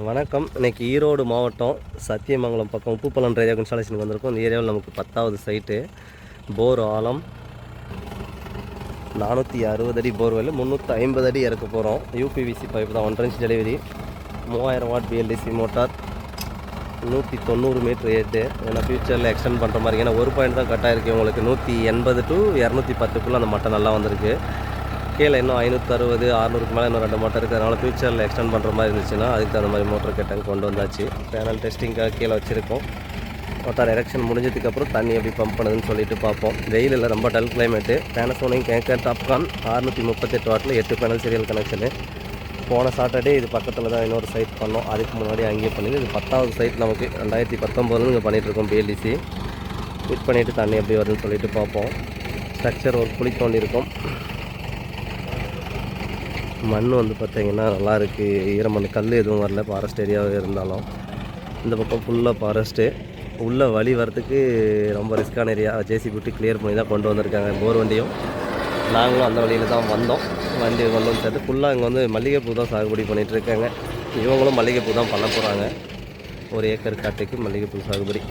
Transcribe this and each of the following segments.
வணக்கம். இன்னைக்கு ஈரோடு மாவட்டம் சத்தியமங்கலம் பக்கம் உப்புப்பள்ளம் ரேடியோ இன்ஸ்டாலேஷனுக்கு வந்திருக்கோம். இந்த ஏரியாவில் நமக்கு பத்தாவது சைட்டு. போர் ஆழம் நானூற்றி அறுபது அடி போர்வெல் முந்நூற்றி ஐம்பது அடி இறக்க போகிறோம் யூபிவிசி பைப் தான் ஒன்றரை இன்ச் டெலிவரி மூவாயிரம் வாட் பிஎல்டிசி மோட்டார் நூற்றி தொண்ணூறு மீட்ரு ஏற்று ஏன்னா ஃப்யூச்சரில் எக்ஸ்டெண்ட் பண்ணுற மாதிரி ஏன்னா ஒரு பாயிண்ட் தான் கட்டாயிருக்கு இருக்குது உங்களுக்கு நூற்றி எண்பது டு இரநூத்தி பத்துக்குள்ளே அந்த மட்டை நல்லா வந்திருக்கு. கீழே இன்னும் ஐநூற்றி அறுபது அறுநூறுக்கு மேலே இன்னும் ரெண்டு மோட்டர் இருக்குது அதனால் ஃபியூச்சரில் எக்ஸ்டெண்ட் பண்ணுற மாதிரி இருந்துச்சுன்னா அதுக்கு தகுந்த மாதிரி மோட்டர் கேட்டாங்க கொண்டு வந்தாச்சு. பேனல் டெஸ்டிங்காக கீழே வச்சுருக்கோம். மோட்டார் எரெக்ஷன் முடிஞ்சதுக்கப்புறம் தண்ணி எப்படி பம்ப் பண்ணுதுன்னு சொல்லிட்டு பார்ப்போம். வெயிலில் ரொம்ப டல் கிளைமேட்டு பேனசோனிக் கேங்கர் டாப்கான் அறுநூற்றி முப்பத்தெட்டு வாட்டில் எட்டு பேனல் சீரியல் கனெக்ஷனு போன சாட்டர்டே இது பக்கத்தில் தான் இன்னொரு சைட் பண்ணோம். அதுக்கு முன்னாடி அங்கேயே பண்ணி இது பத்தாவது சைட் நமக்கு. ரெண்டாயிரத்தி பத்தொம்போதுல இங்கே பண்ணிகிட்ருக்கோம் பிஎல்டிசி ஃபிட் பண்ணிவிட்டு தண்ணி எப்படி வருதுன்னு சொல்லிட்டு பார்ப்போம். ஸ்ட்ரக்சர் ஒரு குழி தோண்டியிருக்கோம் மண் வந்து பார்த்திங்கன்னா நல்லா இருக்குது ஈரமண் கல் எதுவும் வரல ஃபாரஸ்ட் ஏரியாவே இருந்தாலும். இந்த பக்கம் ஃபுல்லாக ஃபாரஸ்ட்டு உள்ளே வழி வரத்துக்கு ரொம்ப ரிஸ்க்கான ஏரியா ஜேசி விட்டு கிளியர் பண்ணி தான் கொண்டு வந்திருக்காங்க போர் வண்டியும். நாங்களும் அந்த வழியில் தான் வந்தோம். வண்டி கொண்டு வந்து சேர்த்து ஃபுல்லாக இங்கே வந்து மல்லிகைப்பூ தான் சாகுபடி பண்ணிகிட்டு இருக்காங்க. இவங்களும் மல்லிகைப்பூ தான் பண்ண போகிறாங்க ஒரு ஏக்கர் காட்டுக்கு மல்லிகைப்பூ சாகுபடி.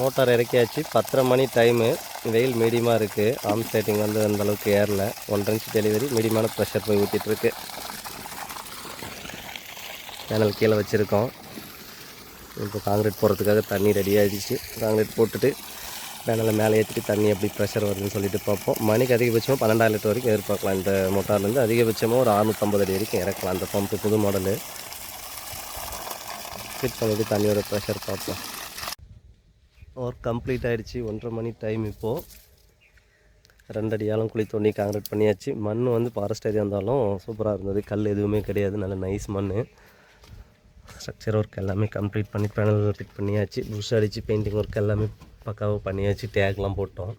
மோட்டார் இறக்கியாச்சு. பத்தரை மணி டைமு வெயில் மீடியமாக இருக்குது ஆம் செட்டிங் வந்து அந்தளவுக்கு ஏறல. ஒன்றரை இன்ச் டெலிவரி மீடியமான ப்ரெஷர் போய் ஊற்றிட்டுருக்கு சேனல் கீழே வச்சுருக்கோம். இப்போ காங்கிரீட் போடுறதுக்காக தண்ணி ரெடி ஆகிடுச்சு காங்கிரீட் போட்டுட்டு பேனலை மேலே ஏற்றிட்டு தண்ணி எப்படி ப்ரெஷர் வருதுன்னு சொல்லிட்டு பார்ப்போம். மணிக்கு அதிகபட்சமாக பன்னெண்டாயிரம் லிட்டர் வரைக்கும் எதிர்பார்க்கலாம் இந்த மோட்டார்லேருந்து அதிகபட்சமாக ஒரு அறுநூற்றம்பது அடி வரைக்கும் இறக்கலாம். அந்த பம்பு புது மாடலு ஃபிட் பண்ணிவிட்டு தண்ணியோட ப்ரெஷர் பார்ப்போம். ஒர்க் கம்ப்ளீட் ஆகிடுச்சி ஒன்றரை மணி டைம் இப்போது ரெண்டடி அடியாலும் குழி தோண்டி காங்கிரீட் பண்ணியாச்சு. மண் வந்து ஃபாரஸ்ட் ஏரியா இருந்தாலும் சூப்பராக இருந்தது. கல் எதுவுமே கிடையாது. நல்ல நைஸ் மண். ஸ்ட்ரக்சர் ஒர்க் எல்லாமே கம்ப்ளீட் பண்ணி பேனல் ஃபிட் பண்ணியாச்சு. புஷ் அடித்து பெயிண்டிங் ஒர்க் எல்லாமே பக்காவாக பண்ணியாச்சு. டேக்லாம் போட்டோம்.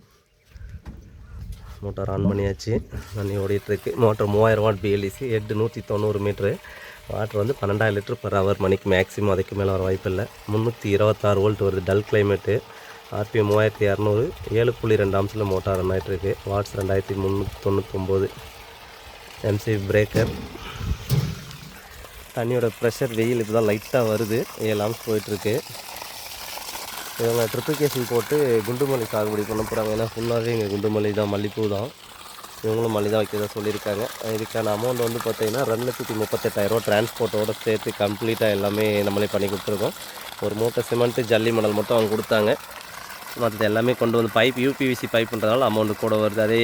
மோட்டார் ஆன் பண்ணியாச்சு. தண்ணி ஓடிட்டுருக்கு மோட்டர் மூவாயிரம் வாட் பிஎல்இசி எட்டு நூற்றி தொண்ணூறு மீட்ரு வாட்டர் வந்து பன்னெண்டாயிரம் லிட்டர் பர் ஹவர் மணிக்கு மேக்ஸிமம் அதுக்கு மேலே வர வாய்ப்பில்லை முந்நூற்றி இருபத்தாறு வோல்ட் வருது டல் கிளைமேட்டு ஆர்பிஎம் மூவாயிரத்தி இரநூறு ஏழு புள்ளி ரெண்டு அம்சில் மோட்டார் ரன் ஆகிட்டுருக்கு வாட்ஸ் ரெண்டாயிரத்தி முந்நூற்றி தொண்ணூத்தொம்போது எம்சி பிரேக்கர் தண்ணியோட ப்ரெஷர் வெயில் இப்போ தான் லைட்டாக வருது. ஏழு ஆம்ஸ் போயிட்டுருக்கு இவங்க ட்ரிப்ளிகேஷன் போட்டு குண்டுமல்லி சாகுபடி பண்ண போகிறாங்க ஏன்னா ஃபுல்லாகவே இங்கே குண்டுமல்லி தான் மல்லிப்பூ தான். இவங்களும் மல்லி தான் வைக்கிறதா சொல்லியிருக்காங்க. இதுக்கான அமௌண்ட் வந்து பார்த்தீங்கன்னா ரெண்டு லட்சத்தி முப்பத்தெட்டாயிரரூவா டிரான்ஸ்போர்ட்டோடு சேர்த்து கம்ப்ளீட்டாக எல்லாமே நம்மளே பண்ணி கொடுத்துருக்கோம். ஒரு மூட்டை சிமெண்ட்டு ஜல்லி மணல் மட்டும் அவங்க கொடுத்தாங்க. மற்றது எல்லாமே கொண்டு வந்து பைப் யூபிவிசி பைப்புன்றதால அமௌண்ட் கூட வருது. அதே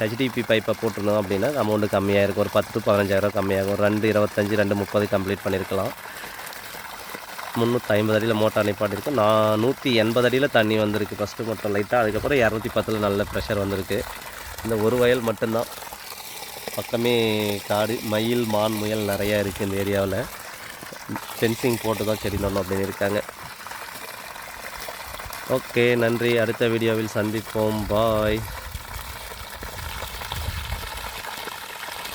ஹெச்டிபி பைப்பை போட்டிருந்தோம் அப்படின்னா அமௌண்ட் கம்மியாக இருக்கும் ஒரு பத்து பதினஞ்சாயிரம் கம்மியாகும். ரெண்டு இருபத்தஞ்சி ரெண்டு முப்பது கம்ப்ளீட் பண்ணியிருக்கலாம். முந்நூற்றி ஐம்பது அடியில் மோட்டார் நிப்பாட்டிருக்கு நான் நூற்றி எண்பது அடியில் தண்ணி வந்திருக்கு. ஃபஸ்ட்டு மட்டும் லைட்டாக அதுக்கப்புறம் இரநூத்தி பத்தில் நல்ல ப்ரெஷர் வந்திருக்கு. இந்த ஒரு வயல் மட்டும்தான். பக்கமே காடு மயில் மான் முயல் நிறையா இருக்குது இந்த ஏரியாவில். ஃபென்சிங் போட்டு தான் செடி நடணும் அப்படின்னு இருக்காங்க. ஓகே நன்றி. அடுத்த வீடியோவில் சந்திப்போம். பாய்